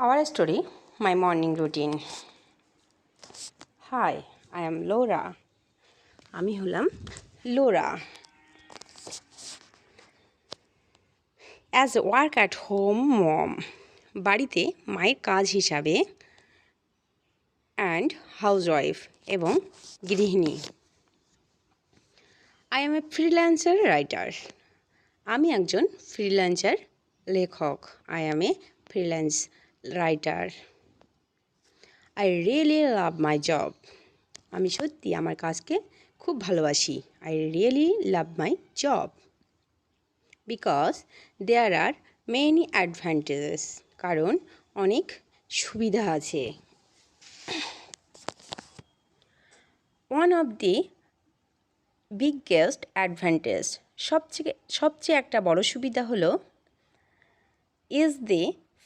Our story, my morning routine. Hi, I am Laura. আমি হলাম Laura as work at home mom বাড়িতে মায়ের কাজ হিসাবে অ্যান্ড হাউসওয়াইফ এবং গৃহিণী I am a freelancer writer আমি একজন ফ্রিল্যান্সার লেখক I am a freelance writer I really love my job আমি সত্যি আমার কাজকে খুব ভালোবাসি। I really love my job because there are many advantages কারণ অনেক সুবিধা আছে। One of the biggest advantage সবচেয়ে সবচেয়ে একটা বড় সুবিধা হলো is the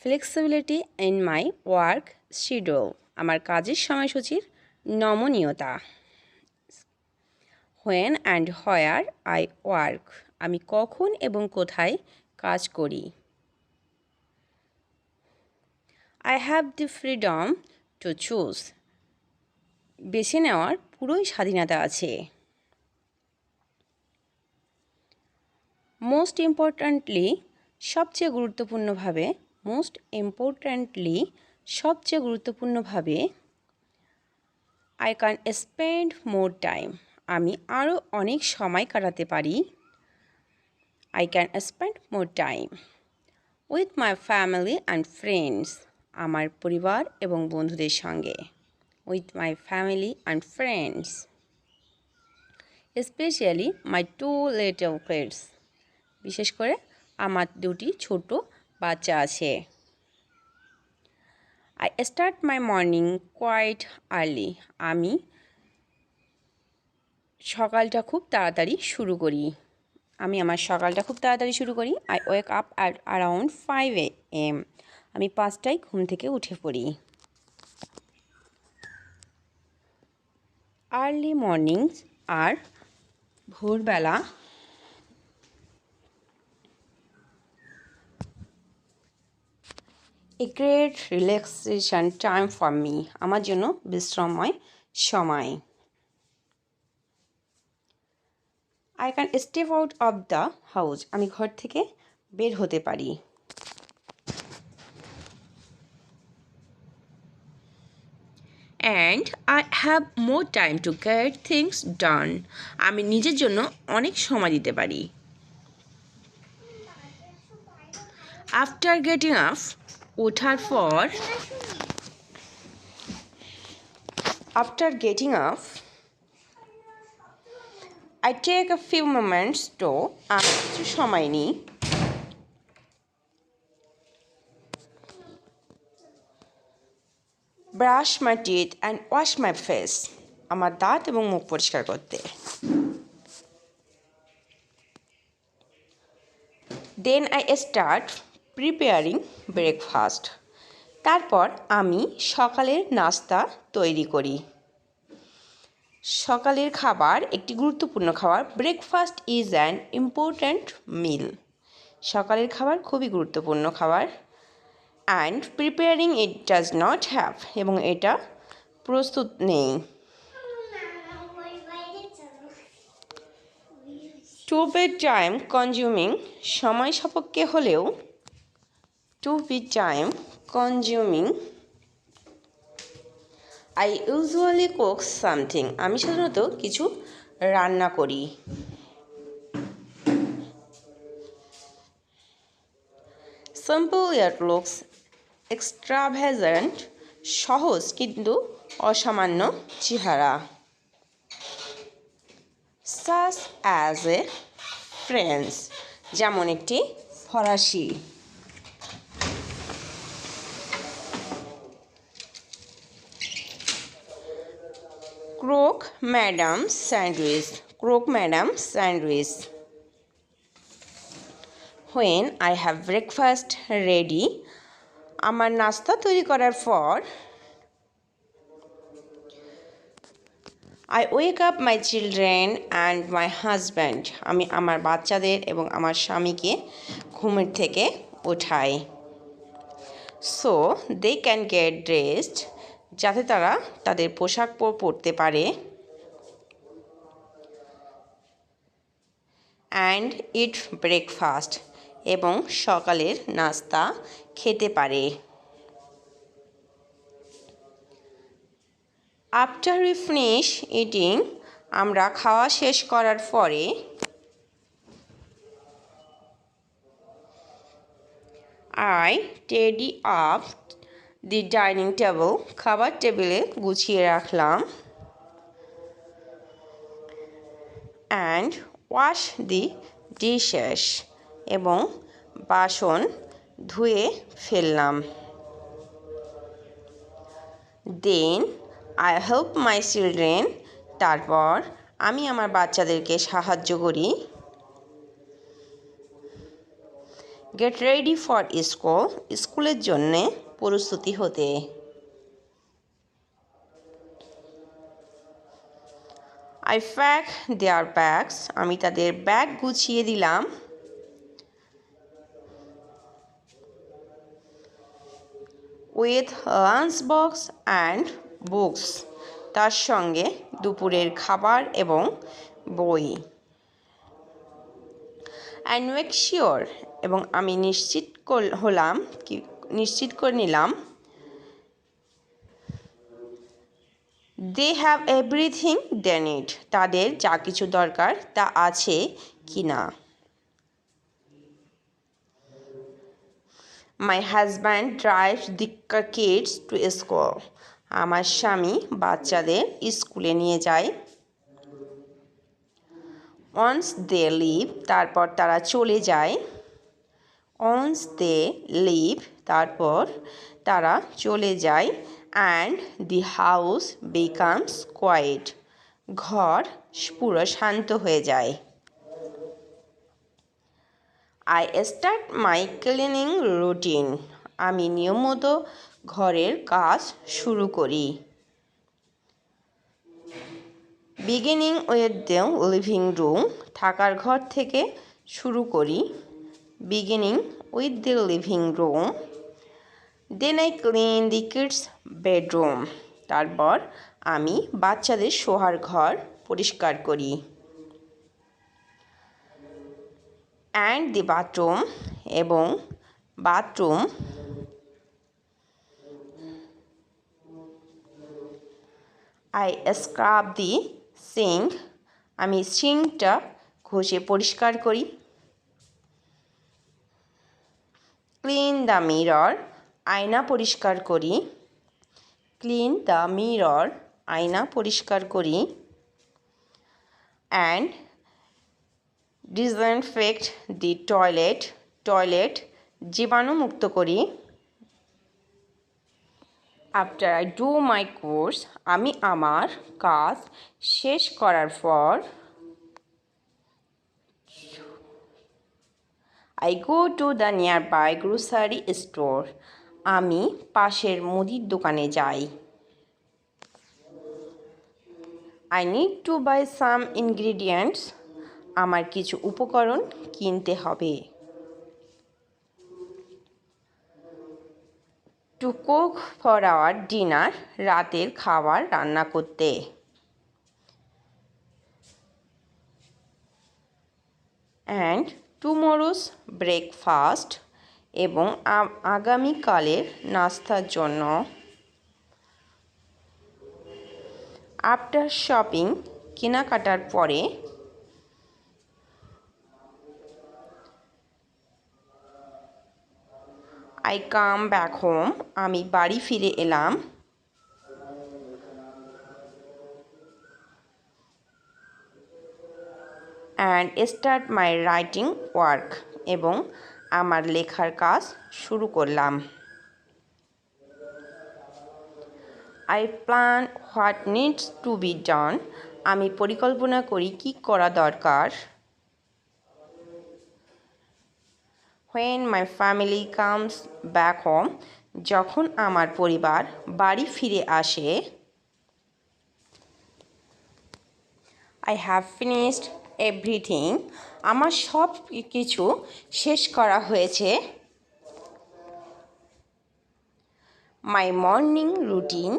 flexibility in my work schedule আমার কাজের সময়সূচির নমনীয়তা। When and where I work আমি কখন এবং কোথায় কাজ করি। I have the freedom to choose বেছে নেওয়ার পুরোই স্বাধীনতা আছে। মোস্ট ইম্পর্ট্যান্টলি সবচেয়ে গুরুত্বপূর্ণভাবে মোস্ট ইম্পর্ট্যান্টলি সবচেয়ে গুরুত্বপূর্ণভাবে I can spend more time আমি আরও অনেক সময় কাটাতে পারি। I can spend more time with my family and friends আমার পরিবার এবং বন্ধুদের সঙ্গে with my family and friends specially my two little kids বিশেষ করে আমার দুটি ছোট বাচ্চা আছে। I start my morning quite early আমি সকালটা খুব তাড়াতাড়ি শুরু করি। আমি আমার সকালটা খুব তাড়াতাড়ি শুরু করি। I wake up at around five AM আমি পাঁচটায় ঘুম থেকে উঠে পড়ি। আর্লি মর্নিংস আর ভোরবেলা a great relaxation time for me আমার জন্য বিশ্রামময় সময়। I can step out of the house আমি ঘর থেকে বের হতে পারি। And I have more time to get things done আমি নিজের জন্য অনেক সময় দিতে পারি। আফটার গেটিং আপ ওঠার পর after getting up I take a few moments তো আমি কিছু সময় নিই brush my teeth and wash my face আমার দাঁত এবং মুখ পরিষ্কার করতে। Then I start preparing breakfast তারপর আমি সকালের নাস্তা তৈরি করি। সকালের খাবার, একটি গুরুত্বপূর্ণ খাবার breakfast is an important meal সকালের খাবার খুবই গুরুত্বপূর্ণ খাবার। And preparing it does not have এবং এটা প্রস্তুত নেই। টু বি টাইম কনজিউমিং সময় সাপেক্ষে হলেও to be time consuming I usually cook something আমি সাধারণত কিছু রান্না করি। সিম্পল ইয়ার লুকস এক্সট্রাভেজেন্ট সহজ কিন্তু অসামান্য চেহারা। সাস অ্যাজ এ ফ্রেন্স যেমন একটি ফরাসি। Croque madame sandwich croque madame sandwich when I have breakfast ready আমার নাস্তা তৈরি করার পর I wake up my children and my husband আমি আমার বাচ্চাদের এবং আমার স্বামীকে ঘুমের থেকে ওঠাই so they can get dressed যাতে তারা তাদের পোশাক পরতে পারে। অ্যান্ড ইট ব্রেকফাস্ট এবং সকালের নাস্তা খেতে পারে। আফটার উই ফিনিশ ইটিং আমরা খাওয়া শেষ করার পরে I tidy up the dining table খাবার টেবিলে গুছিয়ে রাখলাম। অ্যান্ড ওয়াশ দি ডিশেস এবং বাসন ধুয়ে ফেললাম। Then I help my children তারপর আমি আমার বাচ্চাদেরকে সাহায্য করি। গেট রেডি ফর স্কুল স্কুলের জন্যে প্রস্তুতি হতে। আই প্যাক দেয়ার ব্যাগস আমি তাদের ব্যাগ গুছিয়ে দিলাম। With lunch box and books তার সঙ্গে দুপুরের খাবার এবং বই। অ্যান্ড মেক শিওর এবং আমি নিশ্চিত হলাম কি নিশ্চিত করে নিলাম। They have everything they need তাদের যা কিছু দরকার তা আছে কি না? My husband drive the kids to school আমার স্বামী বাচ্চাদের স্কুলে নিয়ে যায়। অনস দে লিভ তারপর তারা চলে যায়। অনস দে লিভ তারপর তারা চলে যায় and the house becomes quite ঘর পুরো শান্ত হয়ে যায়। I start my cleaning routine আমি নিয়মিত ঘরের কাজ শুরু করি। Beginning with the living room থাকার ঘর থেকে শুরু করি। Beginning with the living room then I clean the kids bedroom তারপর আমি বাচ্চাদের শোয়ার ঘর পরিষ্কার করি। অ্যান্ড দি বাথরুম এবং bathroom I scrub the sink আমি সিঙ্কটা ঘষে পরিষ্কার করি। ক্লিন দ্য মিরর আয়না পরিষ্কার করি। ক্লিন দ্য মিরর আয়না পরিষ্কার করি। And disinfect the toilet toilet জীবাণুমুক্ত করি। After I do my chores আমি আমার কাজ শেষ করার পর I go to the nearby grocery store আমি পাশের মুদির দোকানে যাই। I need to buy some ingredients আমার কিছু উপকরণ কিনতে হবে। To cook for our dinner রাতের খাবার রান্না করতে। অ্যান্ড টুমোরোস ব্রেকফাস্ট এবং আগামীকালের নাস্তার জন্য আফটার শপিং কেনাকাটার পরে আই কাম ব্যাক হোম আমি বাড়ি ফিরে এলাম। And start my writing work এবং আমার লেখার কাজ শুরু করলাম। I plan what needs to be done আমি পরিকল্পনা করি কি করা দরকার। When my family comes back home যখন আমার পরিবার বাড়ি ফিরে আসে। আই হ্যাভ ফিনিশড এভরিথিং আমার সব কিছু শেষ করা হয়েছে। মাই মর্নিং রুটিন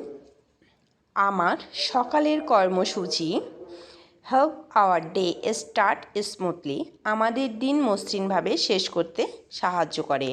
আমার সকালের কর্মসূচি help our day start smoothly আমাদের দিন মসৃণভাবে শেষ করতে সাহায্য করে।